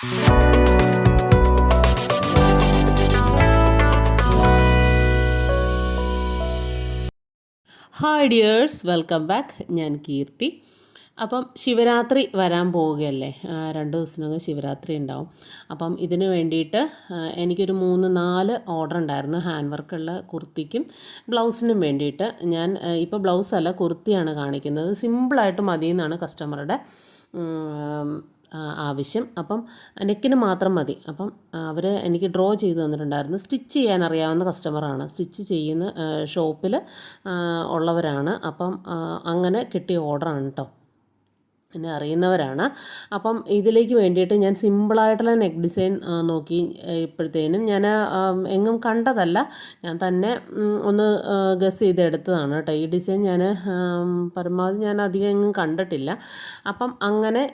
Hi dears welcome back ഞാൻ കീർത്തി. അപ്പം ശിവരാത്രി വരാൻ പോവുകയല്ലേ? രണ്ട് ദിവസത്തിനകം ശിവരാത്രി ഉണ്ടാവും. അപ്പം ഇതിന് വേണ്ടിയിട്ട് എനിക്കൊരു മൂന്ന് നാല് ഓർഡർ ഉണ്ടായിരുന്നു. ഹാൻഡ് വർക്കുള്ള കുർത്തിക്കും ബ്ലൗസിനും വേണ്ടിയിട്ട്. ഞാൻ ഇപ്പോൾ ബ്ലൗസല്ല കുർത്തിയാണ് കാണിക്കുന്നത്. സിമ്പിളായിട്ട് മതി എന്നാണ് കസ്റ്റമറുടെ ആവശ്യം. അപ്പം നെക്കിന് മാത്രം മതി. അപ്പം അവർ എനിക്ക് ഡ്രോ ചെയ്ത് തന്നിട്ടുണ്ടായിരുന്നു. സ്റ്റിച്ച് ചെയ്യാൻ അറിയാവുന്ന കസ്റ്റമറാണ് സ്റ്റിച്ച് ചെയ്യുന്ന ഷോപ്പിൽ ഉള്ളവരാണ്. അപ്പം അങ്ങനെ കിട്ടിയ ഓർഡറാണ് കേട്ടോ എന്നെ അറിയുന്നവരാണ്. അപ്പം ഇതിലേക്ക് വേണ്ടിയിട്ട് ഞാൻ സിമ്പിളായിട്ടുള്ള നെക്ക് ഡിസൈൻ നോക്കി ഇപ്പോഴത്തേനും ഞാൻ എങ്ങും കണ്ടതല്ല. ഞാൻ തന്നെ ഒന്ന് ഗസ് ചെയ്തെടുത്തതാണ് കേട്ടോ. ഈ ഡിസൈൻ ഞാൻ പരമാവധി ഞാൻ അധികം എങ്ങും കണ്ടിട്ടില്ല. അപ്പം അങ്ങനെ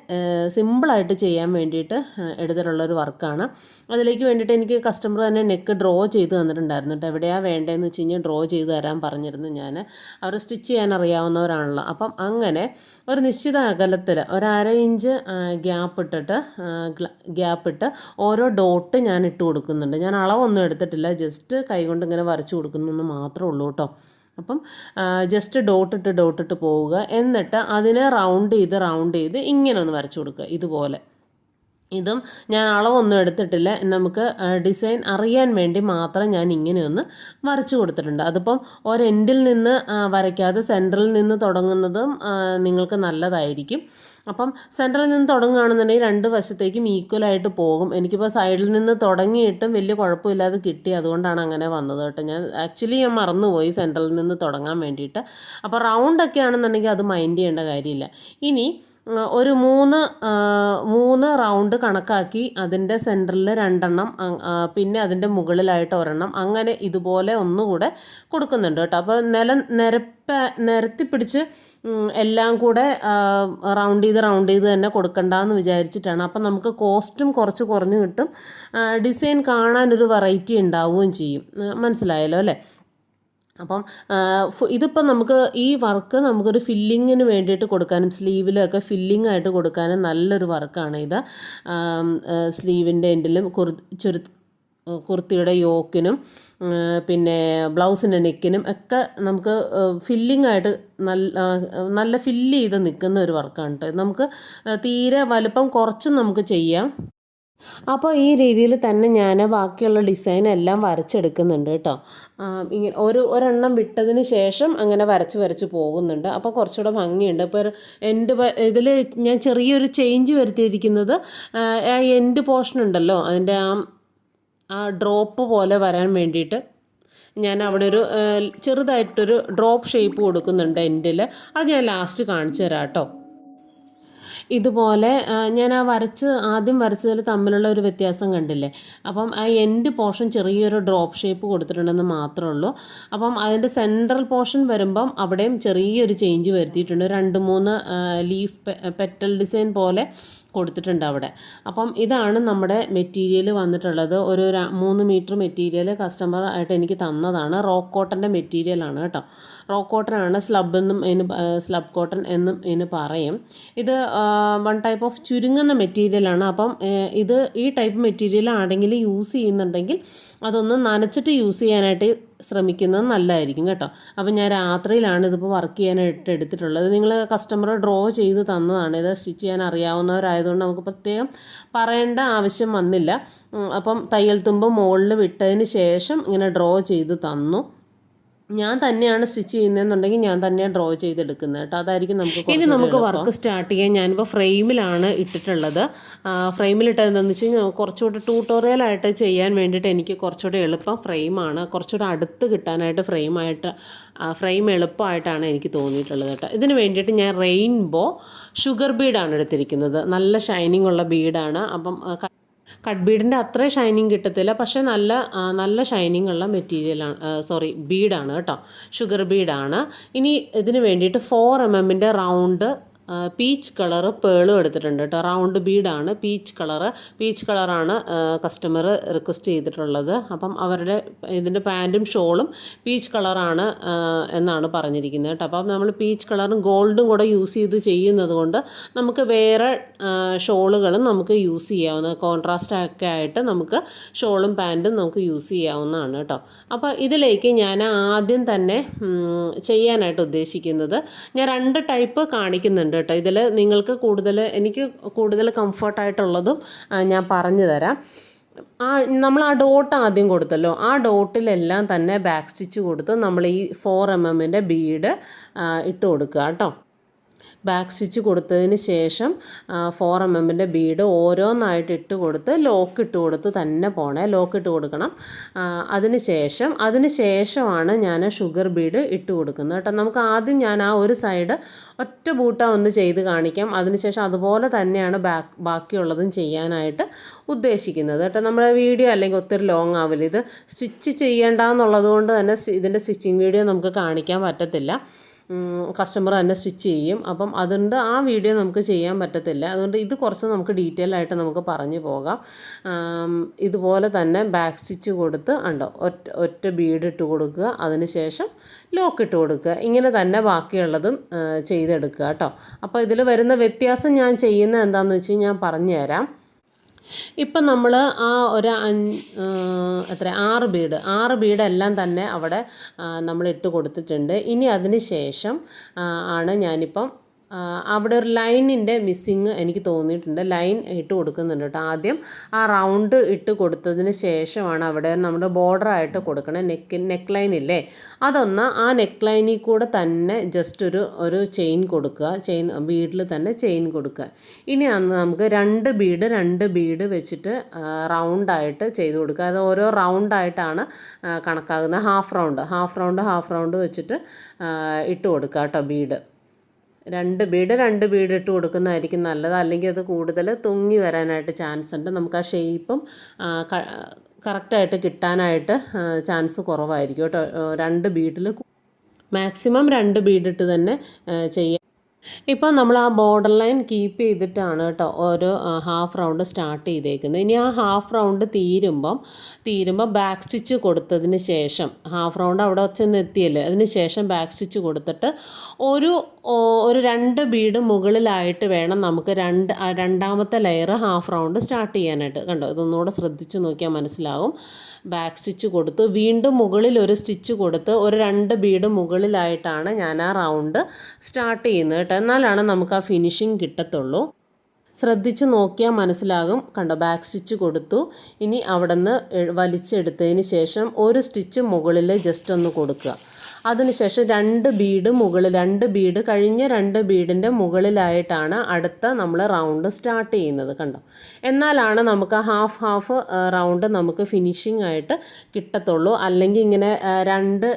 സിമ്പിളായിട്ട് ചെയ്യാൻ വേണ്ടിയിട്ട് എടുത്തിട്ടുള്ളൊരു വർക്കാണ്. അതിലേക്ക് വേണ്ടിയിട്ട് എനിക്ക് കസ്റ്റമർ തന്നെ നെക്ക് ഡ്രോ ചെയ്ത് തന്നിട്ടുണ്ടായിരുന്നു കേട്ടോ. എവിടെയാണ് വേണ്ടതെന്ന് വെച്ച് കഴിഞ്ഞാൽ ഡ്രോ ചെയ്ത് തരാൻ പറഞ്ഞിരുന്നു ഞാൻ. അവർ സ്റ്റിച്ച് ചെയ്യാൻ അറിയാവുന്നവരാണല്ലോ. അപ്പം അങ്ങനെ ഒരു നിശ്ചിത അകലത്തിൽ ഒരു അര ഇഞ്ച് ഗ്യാപ്പ് ഇട്ടിട്ട് ഗ്യാപ്പ് ഇട്ട് ഓരോ ഡോട്ട് ഞാൻ ഇട്ട് കൊടുക്കുന്നുണ്ട്. ഞാൻ അളവൊന്നും എടുത്തിട്ടില്ല. ജസ്റ്റ് കൈകൊണ്ട് ഇങ്ങനെ വരച്ച് കൊടുക്കുന്നു മാത്രമേ ഉള്ളൂ കേട്ടോ അപ്പം ജസ്റ്റ് ഡോട്ട് ഇട്ട് ഡോട്ട് ഇട്ട് പോവുക. എന്നിട്ട് അതിനെ റൗണ്ട് ചെയ്ത് റൗണ്ട് ചെയ്ത് ഇങ്ങനെ ഒന്ന് വരച്ച് കൊടുക്കുക. ഇതുപോലെ. ഇതും ഞാൻ അളവൊന്നും എടുത്തിട്ടില്ല നമുക്ക് ഡിസൈൻ അറിയാൻ വേണ്ടി മാത്രം ഞാൻ ഇങ്ങനെയൊന്ന് വരച്ചു കൊടുത്തിട്ടുണ്ട്. അതിപ്പം ഒരെൻഡിൽ നിന്ന് വരയ്ക്കാതെ സെന്ററിൽ നിന്ന് തുടങ്ങുന്നതും നിങ്ങൾക്ക് നല്ലതായിരിക്കും. അപ്പം സെന്ററിൽ നിന്ന് തുടങ്ങുകയാണെന്നുണ്ടെങ്കിൽ രണ്ട് വശത്തേക്കും ഈക്വലായിട്ട് പോകും. എനിക്കിപ്പോൾ സൈഡിൽ നിന്ന് തുടങ്ങിയിട്ടും വലിയ കുഴപ്പമില്ലാതെ കിട്ടി. അതുകൊണ്ടാണ് അങ്ങനെ വന്നത് കേട്ടോ. ഞാൻ ആക്ച്വലി ഞാൻ മറന്നുപോയി സെന്ററിൽ നിന്ന് തുടങ്ങാൻ വേണ്ടിയിട്ട്. അപ്പോൾ റൗണ്ടൊക്കെ ആണെന്നുണ്ടെങ്കിൽ അത് മൈൻഡ് ചെയ്യേണ്ട കാര്യമില്ല. ഇനി ഒരു മൂന്ന് മൂന്ന് റൗണ്ട് കണക്കാക്കി അതിന്റെ സെന്ററിൽ രണ്ടെണ്ണം പിന്നെ അതിന്റെ മുകളിലായിട്ട് ഒരെണ്ണം. അങ്ങനെ ഇതുപോലെ ഒന്നുകൂടെ കൊടുക്കുന്നുണ്ട് കേട്ടോ. അപ്പോൾ നിലം നിരപ്പ നിരത്തി പിടിച്ച് എല്ലാം കൂടെ റൗണ്ട് ചെയ്ത് റൗണ്ട് ചെയ്ത് തന്നെ കൊടുക്കണ്ടെന്ന് വിചാരിച്ചിട്ടാണ്. അപ്പോൾ നമുക്ക് കോസ്റ്റും കുറച്ച് കുറഞ്ഞ് കിട്ടും. ഡിസൈൻ കാണാനൊരു വെറൈറ്റി ഉണ്ടാവുകയും ചെയ്യും. മനസ്സിലായല്ലോ അല്ലേ? അപ്പം ഇതിപ്പം നമുക്ക് ഈ വർക്ക് നമുക്കൊരു ഫില്ലിങ്ങിന് വേണ്ടിയിട്ട് കൊടുക്കാനും സ്ലീവിലൊക്കെ ഫില്ലിംഗ് ആയിട്ട് കൊടുക്കാനും നല്ലൊരു വർക്കാണ് ഇത്. സ്ലീവിന്റെ എൻഡിലും കുറു ചുരു കുർത്തിയുടെ യോക്കിനും പിന്നെ ബ്ലൗസിന്റെ നെക്കിനും ഒക്കെ നമുക്ക് ഫില്ലിംഗ് ആയിട്ട് നല്ല നല്ല ഫില്ല് ചെയ്ത് നിൽക്കുന്ന ഒരു വർക്കാണ് കേട്ടോ നമുക്ക് തീരെ വലുപ്പം കുറച്ചും നമുക്ക് ചെയ്യാം. അപ്പോൾ ഈ രീതിയിൽ തന്നെ ഞാൻ ബാക്കിയുള്ള ഡിസൈൻ എല്ലാം വരച്ചെടുക്കുന്നുണ്ട് കേട്ടോ. ഇങ്ങനെ ഒരു ഒരെണ്ണം വിട്ടതിന് ശേഷം അങ്ങനെ വരച്ച് വരച്ച് പോകുന്നുണ്ട്. അപ്പോൾ കുറച്ചുകൂടെ ഭംഗിയുണ്ട്. ഇപ്പോൾ എന്റെ ഇതിൽ ഞാൻ ചെറിയൊരു ചേഞ്ച് വരുത്തിയിരിക്കുന്നത് ആ, എൻഡ് പോർഷൻ ഉണ്ടല്ലോ. അതിന്റെ ആ ആ ഡ്രോപ്പ് പോലെ വരാൻ വേണ്ടിയിട്ട് ഞാൻ അവിടെ ഒരു ചെറുതായിട്ടൊരു ഡ്രോപ്പ് ഷേപ്പ് കൊടുക്കുന്നുണ്ട് എൻഡിൽ അത് ഞാൻ ലാസ്റ്റ് കാണിച്ചു തരാം കേട്ടോ. ഇതുപോലെ ഞാൻ ആ വരച്ച് ആദ്യം വരച്ചതിൽ തമ്മിലുള്ള ഒരു വ്യത്യാസം കണ്ടില്ലേ? അപ്പം ആ എൻഡ് പോർഷൻ ചെറിയൊരു ഡ്രോപ്പ് ഷേപ്പ് കൊടുത്തിട്ടുണ്ടെന്ന് മാത്രമേ ഉള്ളൂ. അപ്പം അതിന്റെ സെൻട്രൽ പോർഷൻ വരുമ്പം അവിടെയും ചെറിയൊരു ചേഞ്ച് വരുത്തിയിട്ടുണ്ട്. രണ്ട് മൂന്ന് ലീഫ് പെറ്റൽ ഡിസൈൻ പോലെ കൊടുത്തിട്ടുണ്ട് അവിടെ. അപ്പം ഇതാണ് നമ്മുടെ മെറ്റീരിയൽ വന്നിട്ടുള്ളത്. ഒരു മൂന്ന് മീറ്റർ മെറ്റീരിയൽ കസ്റ്റമർ ആയിട്ട് എനിക്ക് തന്നതാണ്. റോക്ക് കോട്ടന്റെ മെറ്റീരിയലാണ് കേട്ടോ. റോക്ക് കോട്ടൺ ആണ് സ്ലബ് എന്നും ഇതിന് സ്ലബ് കോട്ടൺ എന്നും ഇതിന് പറയും. ഇത് വൺ ടൈപ്പ് ഓഫ് ചുരുങ്ങുന്ന മെറ്റീരിയലാണ് അപ്പം ഇത് ഈ ടൈപ്പ് മെറ്റീരിയൽ ആണെങ്കിൽ യൂസ് ചെയ്യുന്നുണ്ടെങ്കിൽ അതൊന്ന് നനച്ചിട്ട് യൂസ് ചെയ്യാനായിട്ട് ശ്രമിക്കുന്നത് നല്ലതായിരിക്കും കേട്ടോ. അപ്പം ഞാൻ രാത്രിയിലാണ് ഇതിപ്പോൾ വർക്ക് ചെയ്യാനായിട്ട് എടുത്തിട്ടുള്ളത്. നിങ്ങൾ കസ്റ്റമർ ഡ്രോ ചെയ്ത് തന്നതാണ്. ഇത് സ്റ്റിച്ച് ചെയ്യാൻ അറിയാവുന്നവരായതുകൊണ്ട് നമുക്ക് പ്രത്യേകം പറയേണ്ട ആവശ്യം വന്നില്ല. അപ്പം തയ്യൽ തുമ്പ് മുകളിൽ വിട്ടതിന് ശേഷം ഇങ്ങനെ ഡ്രോ ചെയ്ത് തന്നു. ഞാൻ തന്നെയാണ് സ്റ്റിച്ച് ചെയ്യുന്നതെന്നുണ്ടെങ്കിൽ ഞാൻ തന്നെയാണ് ഡ്രോ ചെയ്തെടുക്കുന്നത് കേട്ടോ. അതായിരിക്കും നമുക്ക് ഇനി നമുക്ക് വർക്ക് സ്റ്റാർട്ട് ചെയ്യാൻ ഞാനിപ്പോൾ ഫ്രെയിമിലാണ് ഇട്ടിട്ടുള്ളത്. ഫ്രെയിമിലിട്ടത് എന്താണെന്ന് വെച്ച് കഴിഞ്ഞാൽ കുറച്ചുകൂടെ ട്യൂട്ടോറിയലായിട്ട് ചെയ്യാൻ വേണ്ടിയിട്ട് എനിക്ക് കുറച്ചുകൂടെ എളുപ്പം ഫ്രെയിമാണ്. കുറച്ചുകൂടെ അടുത്ത് കിട്ടാനായിട്ട് ഫ്രെയിമായിട്ട് ഫ്രെയിം എളുപ്പമായിട്ടാണ് എനിക്ക് തോന്നിയിട്ടുള്ളത് കേട്ടോ. ഇതിന് വേണ്ടിയിട്ട് ഞാൻ റെയിൻബോ ഷുഗർ ബീഡാണ് എടുത്തിരിക്കുന്നത്. നല്ല ഷൈനിങ് ഉള്ള ബീഡാണ് അപ്പം കട്ട് ബീഡിന്റെ അത്ര ഷൈനിങ് കിട്ടത്തില്ല. പക്ഷേ നല്ല നല്ല ഷൈനിങ് ഉള്ള മെറ്റീരിയലാണ് സോറി ബീഡാണ് കേട്ടോ. ഷുഗർ ബീഡാണ് ഇനി ഇതിന് വേണ്ടിയിട്ട് ഫോർ എം എമ്മിന്റെ റൗണ്ട് പീച്ച് കളറ് പേളും എടുത്തിട്ടുണ്ട് കേട്ടോ. റൗണ്ട് ബീഡാണ് പീച്ച് കളറ് പീച്ച് കളറാണ് കസ്റ്റമർ റിക്വസ്റ്റ് ചെയ്തിട്ടുള്ളത്. അപ്പം അവരുടെ ഇതിന്റെ പാന്റും ഷോളും പീച്ച് കളറാണ് എന്നാണ് പറഞ്ഞിരിക്കുന്നത് കേട്ടോ. അപ്പം നമ്മൾ പീച്ച് കളറും ഗോൾഡും കൂടെ യൂസ് ചെയ്ത് ചെയ്യുന്നത് കൊണ്ട് നമുക്ക് വേറെ ഷോളുകളും നമുക്ക് യൂസ് ചെയ്യാവുന്ന കോൺട്രാസ്റ്റ് ഒക്കെ ആയിട്ട് നമുക്ക് ഷോളും പാന്റും നമുക്ക് യൂസ് ചെയ്യാവുന്നതാണ് കേട്ടോ. അപ്പോൾ ഇതിലേക്ക് ഞാൻ ആദ്യം തന്നെ ചെയ്യാനായിട്ട് ഉദ്ദേശിക്കുന്നത് ഞാൻ രണ്ട് ടൈപ്പ് കാണിക്കുന്നുണ്ട് കേട്ടോ. ഇതിൽ നിങ്ങൾക്ക് കൂടുതൽ എനിക്ക് കൂടുതൽ കംഫർട്ടായിട്ടുള്ളതും ഞാൻ പറഞ്ഞു തരാം. ആ നമ്മൾ ആ ഡോട്ട് ആദ്യം കൊടുത്തല്ലോ. ആ ഡോട്ടിലെല്ലാം തന്നെ ബാക്ക് സ്റ്റിച്ച് കൊടുത്ത് നമ്മൾ ഈ ഫോർ എം എമ്മിന്റെ ബീഡ് ഇട്ട് കൊടുക്കുക കേട്ടോ. ബാക്ക് സ്റ്റിച്ച് കൊടുത്തതിന് ശേഷം ഫോർ എം എമ്മിന്റെ ബീഡ് ഓരോന്നായിട്ട് ഇട്ട് കൊടുത്ത് ലോക്ക് ഇട്ട് കൊടുത്ത് തന്നെ പോണേ. ലോക്ക് ഇട്ട് കൊടുക്കണം. അതിന് ശേഷം അതിന് ശേഷമാണ് ഞാൻ ഷുഗർ ബീഡ് ഇട്ട് കൊടുക്കുന്നത് കേട്ടോ. നമുക്ക് ആദ്യം ഞാൻ ആ ഒരു സൈഡ് ഒറ്റ ബൂട്ടാ ഒന്ന് ചെയ്ത് കാണിക്കാം. അതിനുശേഷം അതുപോലെ തന്നെയാണ് ബാക്ക് ബാക്കിയുള്ളതും ചെയ്യാനായിട്ട് ഉദ്ദേശിക്കുന്നത് കേട്ടോ. നമ്മുടെ വീഡിയോ അല്ലെങ്കിൽ ഒത്തിരി ലോങ് ആവില്ല ഇത് സ്റ്റിച്ച് ചെയ്യേണ്ടെന്നുള്ളത് കൊണ്ട് തന്നെ ഇതിന്റെ സ്റ്റിച്ചിങ് വീഡിയോ നമുക്ക് കാണിക്കാൻ പറ്റത്തില്ല. കസ്റ്റമർ തന്നെ സ്റ്റിച്ച് ചെയ്യും. അപ്പം അതുകൊണ്ട് ആ വീഡിയോ നമുക്ക് ചെയ്യാൻ പറ്റത്തില്ല. അതുകൊണ്ട് ഇത് കുറച്ച് നമുക്ക് ഡീറ്റെയിൽ ആയിട്ട് നമുക്ക് പറഞ്ഞു പോകാം. ഇതുപോലെ തന്നെ ബാക്ക് സ്റ്റിച്ച് കൊടുത്ത് ഉണ്ടോ ഒറ്റ ഒറ്റ ബീഡ് ഇട്ട് കൊടുക്കുക. അതിനുശേഷം ലോക്ക് ഇട്ട് കൊടുക്കുക. ഇങ്ങനെ തന്നെ ബാക്കിയുള്ളതും ചെയ്തെടുക്കുക കേട്ടോ. അപ്പോൾ ഇതിൽ വരുന്ന വ്യത്യാസം ഞാൻ ചെയ്യുന്ന എന്താണെന്ന് വെച്ച് ഞാൻ പറഞ്ഞു തരാം ഇപ്പം നമ്മൾ ആ ഒരു അഞ്ച് എത്ര ആറ് ബീഡ് ആറ് ബീഡെല്ലാം തന്നെ അവിടെ നമ്മൾ ഇട്ട് കൊടുത്തിട്ടുണ്ട്. ഇനി അതിന് ശേഷം ആണ് ഞാനിപ്പം അവിടെ ഒരു ലൈനിന്റെ മിസ്സിങ് എനിക്ക് തോന്നിയിട്ടുണ്ട്. ലൈൻ ഇട്ട് കൊടുക്കുന്നുണ്ട് കേട്ടോ ആദ്യം. ആ റൗണ്ട് ഇട്ട് കൊടുത്തതിന് ശേഷമാണ് അവിടെ നമ്മുടെ ബോർഡറായിട്ട് കൊടുക്കണത് നെക്ക് നെക്ക് ലൈൻ ഇല്ലേ? അതൊന്ന് ആ നെക്ക് ലൈനിൽ കൂടെ തന്നെ ജസ്റ്റ് ഒരു ഒരു ചെയിൻ കൊടുക്കുക. ചെയിൻ ബീഡിൽ തന്നെ ചെയിൻ കൊടുക്കുക. ഇനി അന്ന് നമുക്ക് രണ്ട് ബീഡ് രണ്ട് ബീഡ് വെച്ചിട്ട് റൗണ്ടായിട്ട് ചെയ്ത് കൊടുക്കുക. അത് ഓരോ റൗണ്ടായിട്ടാണ് കണക്കാകുന്നത്. Half round half round half round വെച്ചിട്ട് ഇട്ട് കൊടുക്കുക കേട്ടോ ബീഡ്. രണ്ട് ബീഡ് രണ്ട് ബീഡ് ഇട്ട് കൊടുക്കുന്നതായിരിക്കും നല്ലത്. അല്ലെങ്കിൽ അത് കൂടുതൽ തുങ്ങി വരാനായിട്ട് ചാൻസ് ഉണ്ട്. നമുക്ക് ആ ഷേപ്പും കറക്റ്റായിട്ട് കിട്ടാനായിട്ട് ചാൻസ് കുറവായിരിക്കും കേട്ടോ. രണ്ട് ബീഡിൽ മാക്സിമം രണ്ട് ബീഡിട്ട് തന്നെ ചെയ്യാം. ഇപ്പോൾ നമ്മൾ ആ ബോർഡർ ലൈൻ കീപ്പ് ചെയ്തിട്ടാണ് കേട്ടോ ഒരു ഹാഫ് റൗണ്ട് സ്റ്റാർട്ട് ചെയ്തേക്കുന്നത്. ഇനി ആ ഹാഫ് റൗണ്ട് തീരുമ്പം തീരുമ്പോൾ ബാക്ക് സ്റ്റിച്ച് കൊടുത്തതിന് ശേഷം ഹാഫ് റൗണ്ട് അവിടെ ചെന്ന് എത്തിയല്ലേ അതിന് ശേഷം ബാക്ക് സ്റ്റിച്ച് കൊടുത്തിട്ട് ഒരു ഒരു രണ്ട് ബീഡ് മുകളിലായിട്ട് വേണം നമുക്ക് രണ്ട് രണ്ടാമത്തെ ലെയർ ഹാഫ് റൗണ്ട് സ്റ്റാർട്ട് ചെയ്യാനായിട്ട്. കണ്ടോ? ഇതൊന്നുകൂടെ ശ്രദ്ധിച്ച് നോക്കിയാൽ മനസ്സിലാകും ബാക്ക് സ്റ്റിച്ച് കൊടുത്ത് വീണ്ടും മുകളിൽ ഒരു സ്റ്റിച്ച് കൊടുത്ത് ഒരു രണ്ട് ബീഡ് മുകളിലായിട്ടാണ് ഞാൻ ആ റൗണ്ട് സ്റ്റാർട്ട് ചെയ്യുന്നത് കേട്ടോ. എന്നാലാണ് നമുക്ക് ആ ഫിനിഷിങ് കിട്ടത്തുള്ളൂ. ശ്രദ്ധിച്ച് നോക്കിയാൽ മനസ്സിലാകും. കണ്ടോ? ബാക്ക് സ്റ്റിച്ച് കൊടുത്തു. ഇനി അവിടെ നിന്ന് വലിച്ചെടുത്തതിന് ശേഷം ഒരു സ്റ്റിച്ച് മുകളിൽ ജസ്റ്റ് ഒന്ന് കൊടുക്കുക. അതിനുശേഷം രണ്ട് ബീഡ് മുകളിൽ രണ്ട് ബീഡ് കഴിഞ്ഞ രണ്ട് ബീഡിന്റെ മുകളിലായിട്ടാണ് അടുത്ത നമ്മൾ റൗണ്ട് സ്റ്റാർട്ട് ചെയ്യുന്നത് കണ്ടോ? എന്നാലാണ് നമുക്ക് ഹാഫ് ഹാഫ് റൗണ്ട് നമുക്ക് ഫിനിഷിംഗ് ആയിട്ട് കിട്ടത്തുള്ളൂ. അല്ലെങ്കിൽ ഇങ്ങനെ രണ്ട്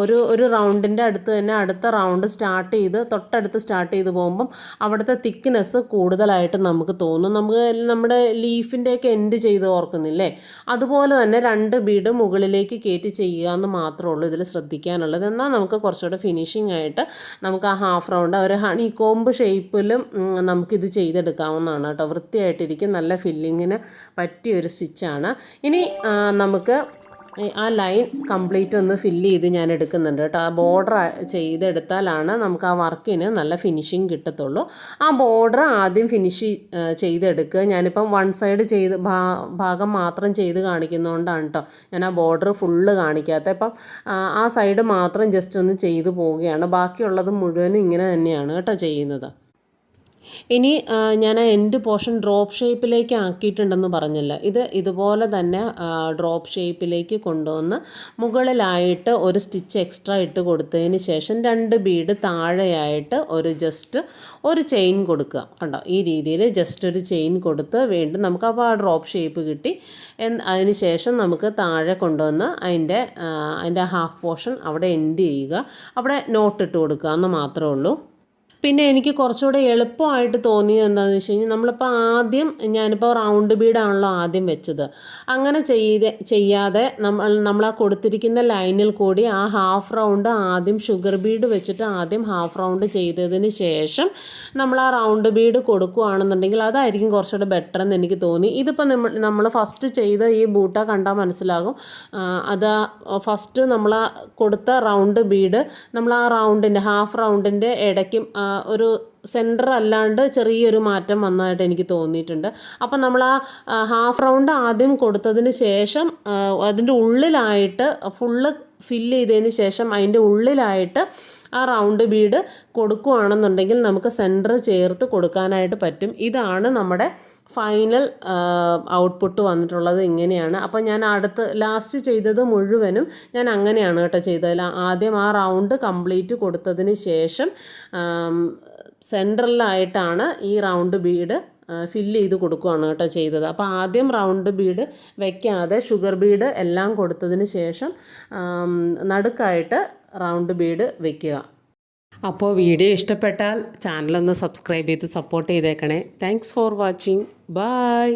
ഒരു ഒരു റൗണ്ടിന്റെ അടുത്ത് തന്നെ അടുത്ത റൗണ്ട് സ്റ്റാർട്ട് ചെയ്ത് തൊട്ടടുത്ത് സ്റ്റാർട്ട് ചെയ്ത് പോകുമ്പം അവിടുത്തെ തിക്നെസ് കൂടുതലായിട്ട് നമുക്ക് തോന്നും. നമുക്ക് നമ്മുടെ ലീഫിന്റെയൊക്കെ എൻഡ് ചെയ്ത് ഓർക്കുന്നില്ലേ? അതുപോലെ തന്നെ രണ്ട് ബീഡ് മുകളിലേക്ക് കയറ്റി ചെയ്യുക എന്ന് മാത്രമേ ഉള്ളൂ ഇതിൽ ശ്രദ്ധിക്കാനുള്ളത്. എന്നാൽ നമുക്ക് കുറച്ചുകൂടെ ഫിനിഷിംഗ് ആയിട്ട് നമുക്ക് ആ ഹാഫ് റൗണ്ട് ഒരു ഹണി കോമ്പ് ഷേപ്പിലും നമുക്കിത് ചെയ്തെടുക്കാവുന്നതാണ് കേട്ടോ. വൃത്തിയായിട്ടിരിക്കും. നല്ല ഫില്ലിങ്ങിന് പറ്റിയൊരു സ്റ്റിച്ചാണ് ഇനി നമുക്ക് ആ ലൈൻ കംപ്ലീറ്റ് ഒന്ന് ഫില്ല് ചെയ്ത് ഞാൻ എടുക്കുന്നുണ്ട് കേട്ടോ. ആ ബോർഡർ ചെയ്തെടുത്താലാണ് നമുക്ക് ആ വർക്കിന് നല്ല ഫിനിഷിങ് കിട്ടത്തുള്ളൂ. ആ ബോർഡർ ആദ്യം ഫിനിഷ് ചെയ്തെടുക്കുക. ഞാനിപ്പം വൺ സൈഡ് ചെയ്ത് ഭാഗം മാത്രം ചെയ്ത് കാണിക്കുന്നതുകൊണ്ടാണ് കേട്ടോ ഞാൻ ആ ബോർഡർ ഫുള്ള് കാണിക്കാത്ത ഇപ്പം ആ, സൈഡ് മാത്രം ജസ്റ്റ് ഒന്ന് ചെയ്തു പോവുകയാണ്. ബാക്കിയുള്ളത് മുഴുവനും ഇങ്ങനെ തന്നെയാണ് കേട്ടോ ചെയ്യുന്നത്. ഇനി ഞാൻ എന്റെ പോർഷൻ ഡ്രോപ്പ് ഷേപ്പിലേക്ക് ആക്കിയിട്ടുണ്ടെന്ന് പറഞ്ഞില്ല. ഇത് ഇതുപോലെ തന്നെ ഡ്രോപ്പ് ഷേപ്പിലേക്ക് കൊണ്ടുവന്ന് മുകളിലായിട്ട് ഒരു സ്റ്റിച്ച് എക്സ്ട്രാ ഇട്ട് കൊടുത്തതിന് ശേഷം രണ്ട് ബീഡ് താഴെയായിട്ട് ഒരു ജസ്റ്റ് ഒരു ചെയിൻ കൊടുക്കുക. കണ്ടോ? ഈ രീതിയിൽ ജസ്റ്റ് ഒരു ചെയിൻ കൊടുത്ത് വീണ്ടും നമുക്ക് അപ്പോൾ ആ ഡ്രോപ്പ് ഷേപ്പ് കിട്ടി. അതിന് ശേഷം നമുക്ക് താഴെ കൊണ്ടുവന്ന് അതിന്റെ അതിന്റെ ഹാഫ് പോർഷൻ അവിടെ എൻഡ് ചെയ്യുക. അവിടെ നോട്ട് ഇട്ട് കൊടുക്കുക എന്ന് മാത്രമേ ഉള്ളൂ. പിന്നെ എനിക്ക് കുറച്ചുകൂടെ എളുപ്പമായിട്ട് തോന്നിയത് എന്താണെന്ന് വെച്ച് കഴിഞ്ഞാൽ നമ്മളിപ്പോൾ ആദ്യം ഞാനിപ്പോൾ റൗണ്ട് ബീഡാണല്ലോ ആദ്യം വെച്ചത്. അങ്ങനെ ചെയ്ത് ചെയ്യാതെ നമ്മൾ നമ്മൾ ആ കൊടുത്തിരിക്കുന്ന ലൈനിൽ കൂടി ആ ഹാഫ് റൗണ്ട് ആദ്യം ഷുഗർ ബീഡ് വെച്ചിട്ട് ആദ്യം ഹാഫ് റൗണ്ട് ചെയ്തതിന് ശേഷം നമ്മൾ ആ റൗണ്ട് ബീഡ് കൊടുക്കുകയാണെന്നുണ്ടെങ്കിൽ അതായിരിക്കും കുറച്ചുകൂടെ ബെറ്റർ എന്ന് എനിക്ക് തോന്നി. ഇതിപ്പോൾ നമ്മൾ നമ്മൾ ഫസ്റ്റ് ചെയ്ത ഈ ബൂട്ട കണ്ടാൽ മനസ്സിലാകും. അത് ഫസ്റ്റ് നമ്മൾ കൊടുത്ത റൗണ്ട് ബീഡ് നമ്മൾ ആ റൗണ്ടിന്റെ ഹാഫ് റൗണ്ടിന്റെ ഇടയ്ക്കും ഒരു സെന്റർ അല്ലാണ്ട് ചെറിയൊരു മാറ്റം വന്നതായിട്ട് എനിക്ക് തോന്നിയിട്ടുണ്ട്. അപ്പം നമ്മൾ ആ ഹാഫ് റൗണ്ട് ആദ്യം കൊടുത്തതിന് ശേഷം അതിന്റെ ഉള്ളിലായിട്ട് ഫുള്ള് ഫില്ല് ചെയ്തതിന് ശേഷം അതിന്റെ ഉള്ളിലായിട്ട് ആ റൗണ്ട് ബീഡ് കൊടുക്കുകയാണെന്നുണ്ടെങ്കിൽ നമുക്ക് സെന്റർ ചേർത്ത് കൊടുക്കാനായിട്ട് പറ്റും. ഇതാണ് നമ്മുടെ ഫൈനൽ ഔട്ട്പുട്ട് വന്നിട്ടുള്ളത് ഇങ്ങനെയാണ്. അപ്പോൾ ഞാൻ അടുത്ത് ലാസ്റ്റ് ചെയ്തത് മുഴുവനും ഞാൻ അങ്ങനെയാണ് കേട്ടോ ചെയ്തത്. ആദ്യം ആ റൗണ്ട് കംപ്ലീറ്റ് കൊടുത്തതിന് ശേഷം സെൻട്രലായിട്ടാണ് ഈ റൗണ്ട് ബീഡ് ഫില്ല് ചെയ്ത് കൊടുക്കുകയാണ് കേട്ടോ ചെയ്തത്. അപ്പോൾ ആദ്യം റൗണ്ട് ബീഡ് വെക്കാതെ ഷുഗർ ബീഡ് എല്ലാം കൊടുത്തതിന് ശേഷം നടുക്കായിട്ട് റൗണ്ട് ബീഡ് വെക്കുക. അപ്പോൾ വീഡിയോ ഇഷ്ടപ്പെട്ടാൽ ചാനലൊന്ന് സബ്സ്ക്രൈബ് ചെയ്ത് സപ്പോർട്ട് ചെയ്തേക്കണേ. Thanks for watching bye